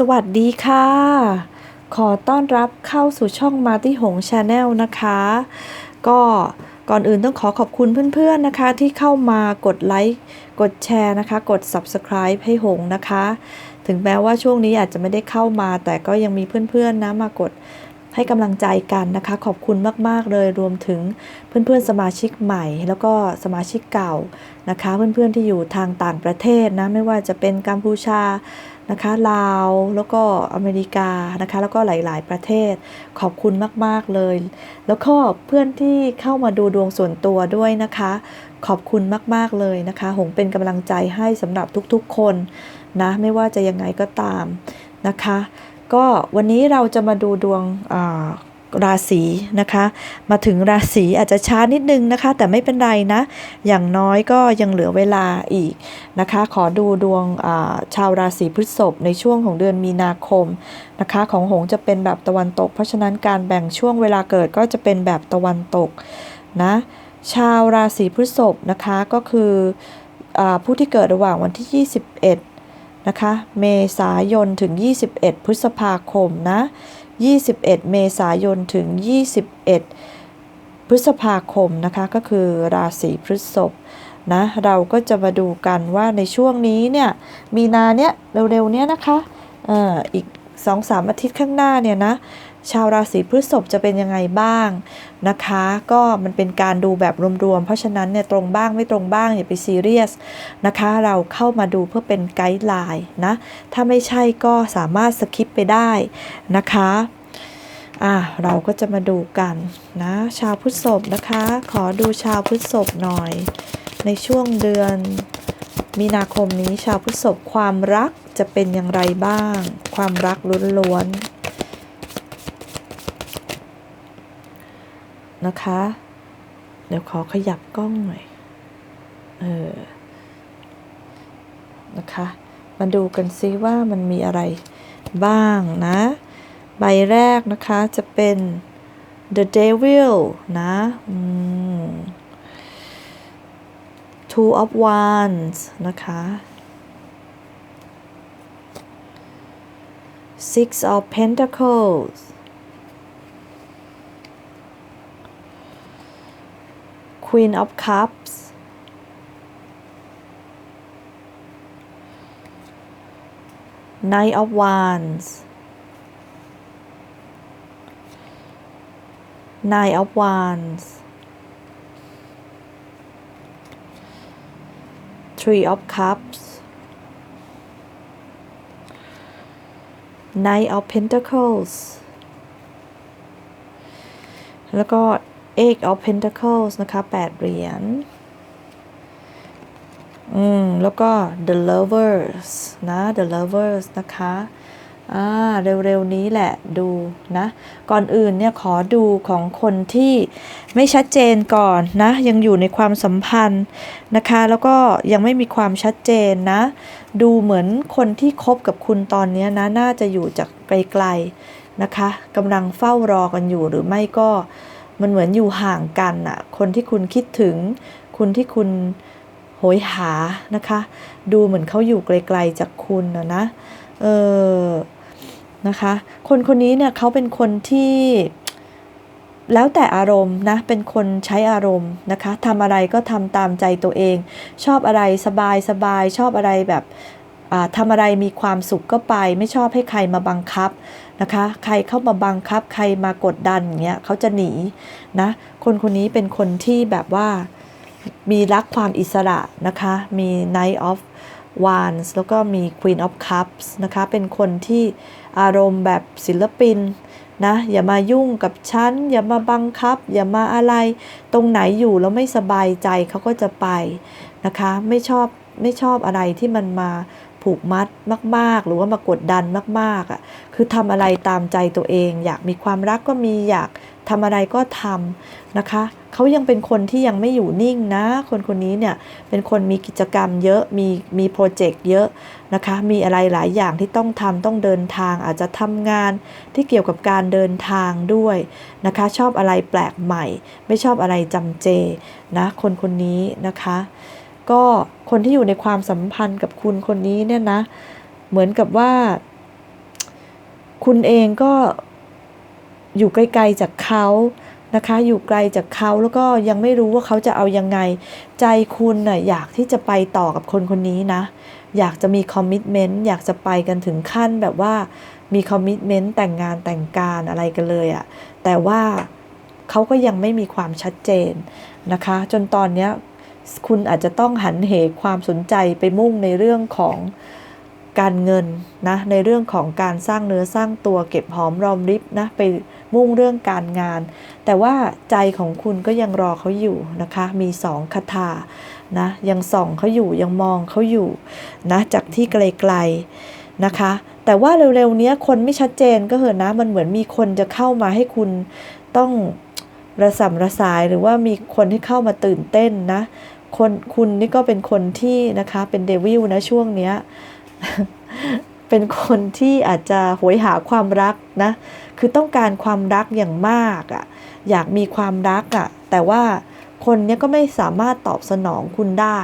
สวัสดีค่ะ ขอต้อนรับเข้าสู่ช่องมาที่หงชาแนลนะคะ ก็ก่อนอื่นต้องขอขอบคุณเพื่อนๆนะคะ ที่เข้ามากดไลค์กดแชร์นะคะ กด Subscribe ให้หงนะคะ ถึงแม้ว่าช่วงนี้อาจจะไม่ได้เข้ามา แต่ก็ยังมีเพื่อนๆนะมากดให้กำลังใจกันนะคะ ขอบคุณมากๆเลยรวมถึงเพื่อนๆสมาชิกใหม่ แล้วก็สมาชิกเก่านะคะ เพื่อนๆที่อยู่ทางต่างประเทศนะไม่ว่าจะเป็นกัมพูชา นะคะลาวแล้วก็อเมริกานะคะแล้วก็หลาย ๆ ประเทศขอบคุณมาก ๆ เลย แล้วก็เพื่อนที่เข้ามาดูดวงส่วนตัวด้วยนะคะ ขอบคุณมาก ๆ เลยนะคะ หงเป็นกำลังใจให้สำหรับทุกๆ คนนะไม่ว่าจะยังไงก็ตามนะคะ ก็วันนี้เราจะมาดูดวงอ่า ราศีนะคะ มาถึงราศีอาจจะช้านิดนึงนะคะ แต่ไม่เป็นไรนะ อย่างน้อยก็ยังเหลือเวลาอีกนะคะ ขอดูดวงชาวราศีพฤษภในช่วงของเดือนมีนาคมนะคะ ของหงจะเป็นแบบตะวันตก เพราะฉะนั้นการแบ่งช่วงเวลาเกิดก็จะเป็นแบบตะวันตกนะ ชาวราศีพฤษภนะคะก็คืออผู้ที่เกิดระหว่างวันที่ 21 นะคะ เมษายนถึง 21 พฤษภาคมนะ 21 เมษายนถึง 21 พฤษภาคมนะคะ ก็คือราศีพฤษภนะ เราก็จะมาดูกันว่าในช่วงนี้เนี่ย มีนาเนี้ยเร็วๆเนี้ยนะคะ เอ่อ อีก 2-3 อาทิตย์ข้างหน้าเนี่ยนะ ชาวราศีพฤษภจะเป็นยังไงบ้างนะคะ ก็มันเป็นการดูแบบรวมๆ เพราะฉะนั้นเนี่ยตรงบ้างไม่ตรงบ้างอย่าไปซีเรียสนะคะ เราเข้ามาดูเพื่อเป็นไกด์ไลน์นะ ถ้าไม่ใช่ก็สามารถสคิปไปได้นะคะอะเราก็จะมาดูกันนะ ชาวพฤษภนะคะ ขอดูชาวพฤษภหน่อย ในช่วงเดือนมีนาคมนี้ชาวพฤษภความรักจะเป็นอย่างไรบ้าง ความรักล้วนๆ นะคะ เดี๋ยวขอขยับกล้องหน่อย เออ นะคะ มาดูกันซิว่ามันมีอะไรบ้างนะ ใบแรกนะคะจะเป็น The Devil นะ Two of Wands นะคะ Six of Pentacles Queen of Cups Knight of Wands Nine of Wands Three of Cups Knight of Pentacles แล้วก็ Eight of Pentacles นะคะแปดเหรียญ อืม แล้วก็ The Lovers นะ The Lovers นะคะอ่าเร็วๆนี้แหละดูนะ ก่อนอื่นเนี่ยขอดูของคนที่ไม่ชัดเจนก่อนนะ ยังอยู่ในความสัมพันธ์นะคะ แล้วก็ยังไม่มีความชัดเจนนะ ดูเหมือนคนที่คบกับคุณตอนนี้นะ น่าจะอยู่จากไกลๆนะคะกำลังเฝ้ารอกันอยู่หรือไม่ก็ มันเหมือนอยู่ห่างกันอะคนที่คุณคิดถึง คุณที่คุณโหยหานะคะ ดูเหมือนเขาอยู่ไกลๆจากคุณนะนะเออนะคะ คนคนนี้เนี่ยเขาเป็นคนที่แล้วแต่อารมณ์นะ เป็นคนใช้อารมณ์นะคะทำอะไรก็ทำตามใจตัวเอง ชอบอะไรสบายสบาย ชอบอะไรแบบ ทำอะไรมีความสุขก็ไป ไม่ชอบให้ใครมาบังคับนะคะ ใครเข้ามาบังคับ ใครมากดดันอย่างเงี้ยเขาจะหนีนะคนคนนี้เป็นคนที่แบบว่ามีรักความอิสระนะคะ มี Knight of Wands แล้วก็มี Queen of Cups นะคะ เป็นคนที่อารมณ์แบบศิลปินนะอย่ามายุ่งกับฉัน อย่ามาบังคับ อย่ามาอะไร ตรงไหนอยู่แล้วไม่สบายใจเขาก็จะไปนะคะ ไม่ชอบไม่ชอบอะไรที่มันมา ผูกมัดมาก ๆ หรือว่ามากดดันมากๆอะคือทำอะไรตามใจตัวเอง อยากมีความรักก็มีอยากทำอะไรก็ทำนะคะเขายังเป็นคนที่ยังไม่อยู่นิ่งนะ คนคนนี้เนี่ยเป็นคนมีกิจกรรมเยอะมีมีโปรเจกต์เยอะนะคะ มีอะไรหลายอย่างที่ต้องทำต้องเดินทางอาจจะทำงานที่เกี่ยวกับการเดินทางด้วยนะคะ ชอบอะไรแปลกใหม่ ไม่ชอบอะไรจำเจนะ คนคนนี้นะคะ ก็คนที่อยู่ในความสัมพันธ์กับคุณคนนี้เนี่ยนะ เหมือนกับว่า คุณเองก็อยู่ไกลๆจากเขานะคะ อยู่ไกลจากเขาแล้วก็ยังไม่รู้ว่าเขาจะเอายังไง ใจคุณน่ะอยากที่จะไปต่อกับคนคนนี้นะ อยากจะมีคอมมิชเมนต์อยากจะไปกันถึงขั้นแบบว่ามีคอมมิชเมนต์แต่งงานแต่งการอะไรกันเลยอะแต่ว่าเขาก็ยังไม่มีความชัดเจนนะคะ จนตอนเนี้ย คุณอาจจะต้องหันเหความสนใจไปมุ่งในเรื่องของการเงินนะในเรื่องของการสร้างเนื้อสร้างตัวเก็บหอมรอมริบนะไปมุ่งเรื่องการงาน แต่ว่าใจของคุณก็ยังรอเขาอยู่นะคะ มีสองคาถานะยังส่องเขาอยู่ยังมองเขาอยู่นะจากที่ไกลๆนะคะ แต่ว่าเร็วๆนี้คนไม่ชัดเจนก็เหอะนะมันเหมือนมีคนจะเข้ามาให้คุณต้องระสำระสายหรือว่ามีคนที่เข้ามาตื่นเต้นนะ คนคุณนี่ก็เป็นคนที่นะคะ เป็นเดวิลนะช่วงเนี้ย เป็นคนที่อาจจะโหยหาความรักนะ คือต้องการความรักอย่างมากอะ่ะ อยากมีความรักอะ่ะ แต่ว่าคนเนี้ยก็ไม่สามารถตอบสนองคุณได้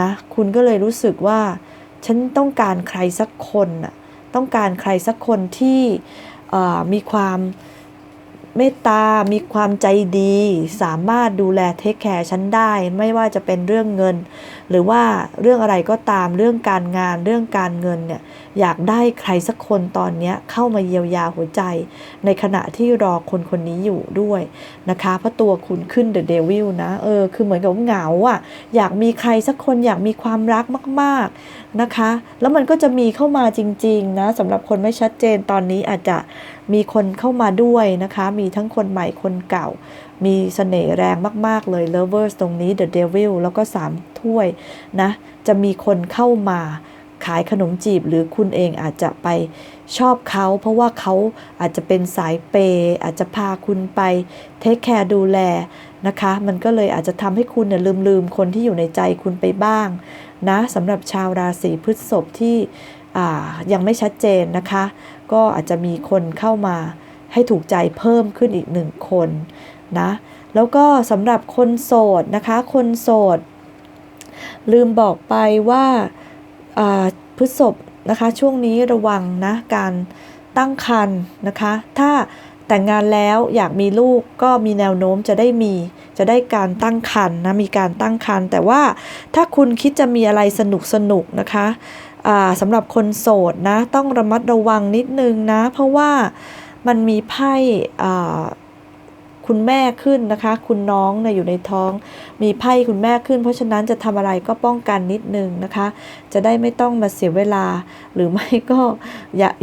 นะ คุณก็เลยรู้สึกว่า ฉันต้องการใครสักคนน่ะ ต้องการใครสักคนที่มีความ เมตตา มีความใจดี สามารถดูแลเทคแคร์ฉันได้ ไม่ว่าจะเป็นเรื่องเงิน หรือว่าเรื่องอะไรก็ตาม เรื่องการงาน เรื่องการเงินเนี่ย อยากได้ใครสักคนตอนนี้เข้ามาเยียวยาหัวใจ ในขณะที่รอคนคนนี้อยู่ด้วยนะคะ เพราะตัวคุณขึ้นเดอะเดวิลนะ เออ คือเหมือนกับเหงาอะ่ะ อยากมีใครสักคน อยากมีความรักมาก ๆ นะคะ แล้วมันก็จะมีเข้ามาจริงๆนะสำหรับคนไม่ชัดเจนตอนนี้อาจจะมีคนเข้ามาด้วยนะคะ มีทั้งคนใหม่คนเก่า มีเสน่ห์แรงมาก ๆ เลย lovers ตรงนี้ the devil แล้วก็ 3 ถ้วยนะ จะมีคนเข้ามาขายขนมจีบหรือคุณเองอาจจะไปชอบเขา เพราะว่าเขาอาจจะเป็นสายเปย์อาจจะพาคุณไปเทคแคร์ดูแลนะคะ มันก็เลยอาจจะทำให้คุณเนี่ยลืมลืมคนที่อยู่ในใจคุณไปบ้าง นะสำหรับชาวราศีพฤษภที่ยังไม่ชัดเจนนะคะ ก็อาจจะมีคนเข้ามาให้ถูกใจเพิ่มขึ้นอีกหนึ่งคนนะแล้วก็สำหรับคนโสดนะคะ คนโสด ลืมบอกไปว่าพฤษภนะคะช่วงนี้ระวังนะการตั้งครรภ์นะคะ ถ้า แต่งงานแล้วอยากมีลูกก็มีแนวโน้มจะได้มี จะได้การตั้งครรภ์นะมีการตั้งครรภ์แต่ว่าถ้าคุณคิดจะมีอะไรสนุกสนุกนะคะสำหรับคนโสดนะต้องระมัดระวังนิดนึงนะ เพราะว่ามันมีไพ่ คุณแม่ขึ้นนะคะ คุณน้องเนี่ยอยู่ในท้อง มีไพ่คุณแม่ขึ้น เพราะฉะนั้นจะทำอะไรก็ป้องกันนิดนึงนะคะ จะได้ไม่ต้องมาเสียเวลา หรือไม่ก็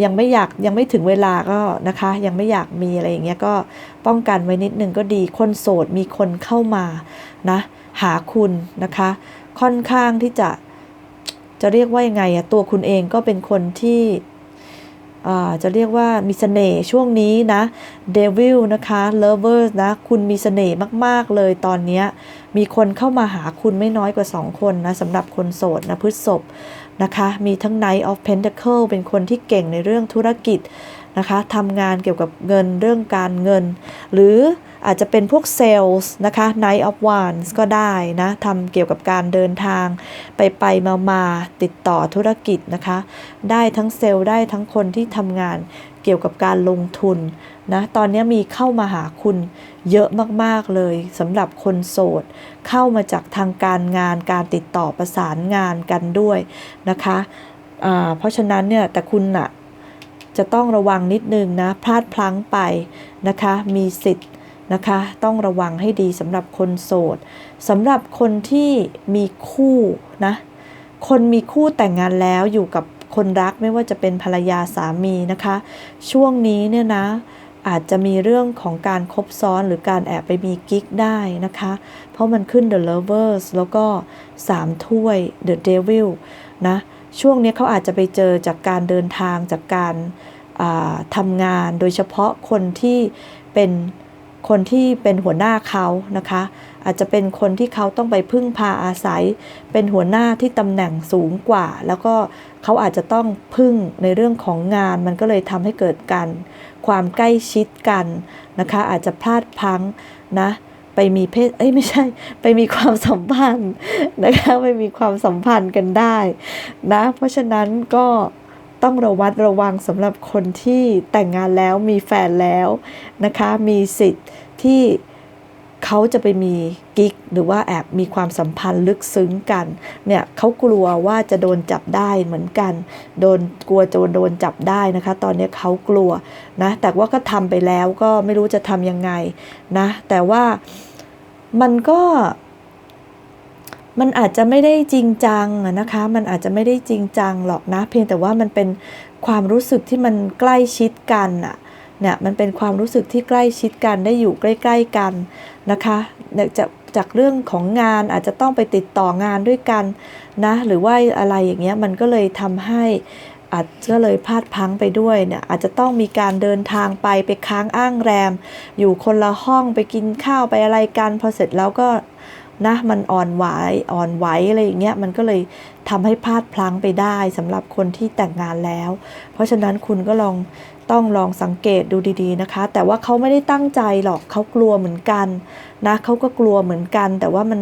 ยังไม่อยากยังไม่ถึงเวลาก็นะคะ ยังไม่อยากมีอะไรอย่างเงี้ยก็ป้องกันไว้นิดนึงก็ดี คนโสดมีคนเข้ามานะหาคุณนะคะ ค่อนข้างที่จะจะเรียกว่ายังไงอะตัวคุณเองก็เป็นคนที่ จะเรียกว่ามีเสน่ห์ช่วงนี้นะเดวิลนะคะเลเวอร์นะ คุณมีเสน่ห์มาก ๆ เลยตอนนี้ มีคนเข้ามาหาคุณไม่น้อยกว่า 2 คนนะสำหรับคนโสดนะพฤษภ นะคะ มีทั้ง Knight of Pentacle เป็นคนที่เก่งในเรื่องธุรกิจนะคะทำงานเกี่ยวกับเงินเรื่องการเงิน หรืออาจจะเป็นพวกเซลส์นะคะ Night of Wands ก็ได้นะทำเกี่ยวกับการเดินทาง ไปไปมามาติดต่อธุรกิจนะคะ ได้ทั้งเซลล์ได้ทั้งคนที่ทำงาน เกี่ยวกับการลงทุนนะตอนนี้มีเข้ามาหาคุณเยอะมากๆเลยสำหรับคนโสด เข้ามาจากทางการงานการติดต่อประสานงานกันด้วยนะคะะเพราะฉะนั้นเนี่ยแต่คุณอะจะต้องระวังนิดนึงนะพลาดพลั้งไปนะคะมีสิทธิ์นะคะต้องระวังให้ดีสำหรับคนโสดสำหรับคนที่มีคู่นะคนมีคู่แต่งงานแล้วอยู่กับ คนรักไม่ว่าจะเป็นภรรยาสามีนะคะ ช่วงนี้เนี่ยนะอาจจะมีเรื่องของการคบซ้อนหรือการแอบไปมีกิ๊กได้นะคะ เพราะมันขึ้น The Lovers แล้วก็ 3 ถ้วย The Devil นะ ช่วงนี้เขาอาจจะไปเจอจากการเดินทางจากการทำงาน โดยเฉพาะคนที่เป็น คนที่เป็นหัวหน้าเขานะคะ อาจจะเป็นคนที่เขาต้องไปพึ่งพาอาศัย เป็นหัวหน้าที่ตำแหน่งสูงกว่า แล้วก็เขาอาจจะต้องพึ่งในเรื่องของงาน มันก็เลยทำให้เกิดการความใกล้ชิดกันนะคะ อาจจะพลาดพังนะไปมีเพศ เอ้ยไม่ใช่ ไปมีความสัมพันธ์นะคะ ไปมีความสัมพันธ์กันได้นะ เพราะฉะนั้นก็ ต้องระวัดระวังสำหรับคนที่แต่งงานแล้วมีแฟนแล้วนะคะ มีสิทธิ์ที่เขาจะไปมีกิ๊กหรือว่าแอบมีความสัมพันธ์ลึกซึ้งกันเนี่ยเขากลัวว่าจะโดนจับได้เหมือนกัน โดนกลัวจะโดนจับได้นะคะ ตอนนี้เขากลัวนะแต่ว่าก็ทำไปแล้วก็ไม่รู้จะทำยังไงนะแต่ว่ามันก็ มันอาจจะไม่ได้จริงจังนะคะ มันอาจจะไม่ได้จริงจังหรอกนะ เพียงแต่ว่ามันเป็นความรู้สึกที่มันใกล้ชิดกันอะเนี่ยมันเป็นความรู้สึกที่ใกล้ชิดกันได้อยู่ใกล้ ๆกันนะคะจากจากเรื่องของงานอาจจะต้องไปติดต่องานด้วยกันนะหรือว่าอะไรอย่างเงี้ยมันก็เลยทำให้อาจก็เลยพลาดพังไปด้วยเนี่ยอาจจะต้องมีการเดินทางไปไปค้างอ้างแรม อยู่คนละห้องไปกินข้าวไปอะไรกันพอเสร็จแล้วก็ นะมันอ่อนไหวอ่อนไหวอะไรอย่างเงี้ยมันก็เลยทำให้พลาดพลั้งไปได้สำหรับคนที่แต่งงานแล้ว เพราะฉะนั้นคุณก็ลองต้องลองสังเกตดูดีๆนะคะ แต่ว่าเขาไม่ได้ตั้งใจหรอกเขากลัวเหมือนกันนะเขาก็กลัวเหมือนกัน แต่ว่ามัน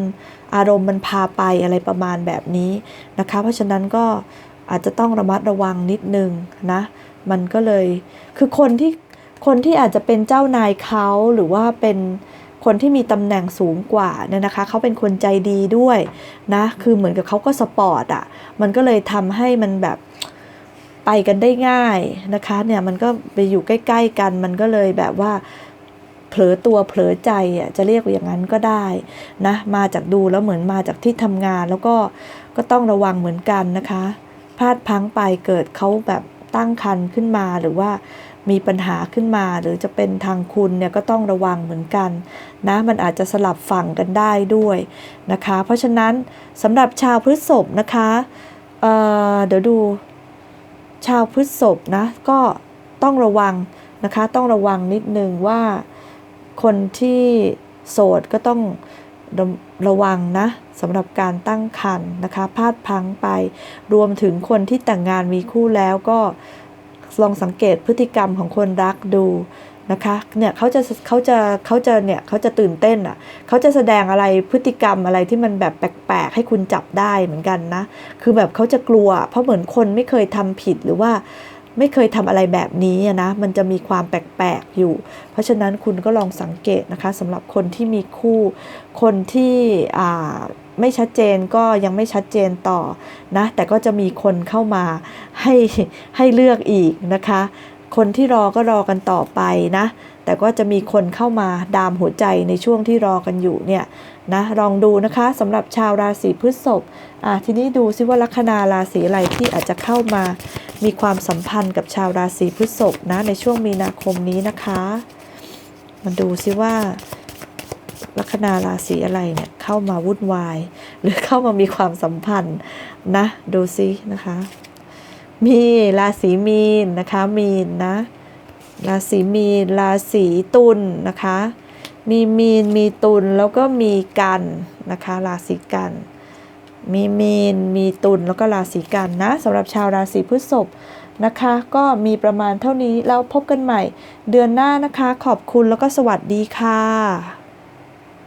อารมณ์มันพาไปอะไรประมาณแบบนี้นะคะ เพราะฉะนั้นก็อาจจะต้องระมัดระวังนิดนึงนะ มันก็เลยคือคนที่คนที่อาจจะเป็นเจ้านายเขาหรือว่าเป็น คนที่มีตำแหน่งสูงกว่าเนี่ยนะคะเขาเป็นคนใจดีด้วยนะคือเหมือนกับเขาก็สปอร์ตอะมันก็เลยทำให้มันแบบไปกันได้ง่ายนะคะเนี่ยมันก็ไปอยู่ใกล้ ๆ กันมันก็เลยแบบว่าเผลอตัวเผลอใจอะจะเรียกวอย่างนั้นก็ได้นะมาจากดูแล้วเหมือนมาจากที่ทำงานแล้วก็ก็ต้องระวังเหมือนกันนะคะพลาดพังไปเกิดเขาแบบตั้งคันขึ้นมาหรือว่า มีปัญหาขึ้นมา หรือจะเป็นทางคุณเนี่ยก็ต้องระวังเหมือนกันนะมันอาจจะสลับฝั่งกันได้ด้วยนะคะ เพราะฉะนั้นสำหรับชาวพฤษภนะคะเเดี๋ยวดูชาวพฤษภนะก็ต้องระวังนะคะต้องระวังนิดนึงว่าคนที่โสดก็ต้องระระวังนะสำหรับการตั้งครรภ์นะคะพลาดพังไป รวมถึงคนที่แต่งงานมีคู่แล้วก็ ลองสังเกตพฤติกรรมของคนรักดูนะคะเนี่ยเขาจะเขาจะเขาจะเนี่ยเขาจะตื่นเต้นอะเขาจะแสดงอะไรพฤติกรรมอะไรที่มันแบบแปลกๆ ให้คุณจับได้เหมือนกันนะ คือแบบเขาจะกลัว เพราะเหมือนคนไม่เคยทำผิดหรือว่าไม่เคยทำอะไรแบบนี้นะ มันจะมีความแปลกๆอยู่ เพราะฉะนั้นคุณก็ลองสังเกตนะคะสำหรับคนที่มีคู่คนที่อ่าไม่ชัดเจนก็ยังไม่ชัดเจนต่อนะแต่ก็จะมีคนเข้ามาให้ให้เลือกอีกนะคะ คนที่รอก็รอกันต่อไปนะ แต่ก็จะมีคนเข้ามาดามหัวใจในช่วงที่รอกันอยู่เนี่ยนะลองดูนะคะสำหรับชาวราศีพฤษภอะทีนี้ดูซิว่าลัคนาราศีอะไรที่อาจจะเข้ามามีความสัมพันธ์กับชาวราศีพฤษภนะในช่วงมีนาคมนี้นะคะ มาดูซิว่า ลัคนาราศีอะไรเนี่ยเข้ามาวุ่นวาย หรือเข้ามามีความสัมพันธ์นะดูซินะคะ มีราศีมีนนะคะมีนนะราศีมีนราศีตุลนะคะ มีมีนมีตุลแล้วก็มีกันนะคะราศีกันมีมีน มีตุลแล้วก็ราศีกันนะสำหรับชาวราศีพฤษภนะคะ ก็มีประมาณเท่านี้แล้วพบกันใหม่ เดือนหน้านะคะ ขอบคุณแล้วก็สวัสดีค่ะ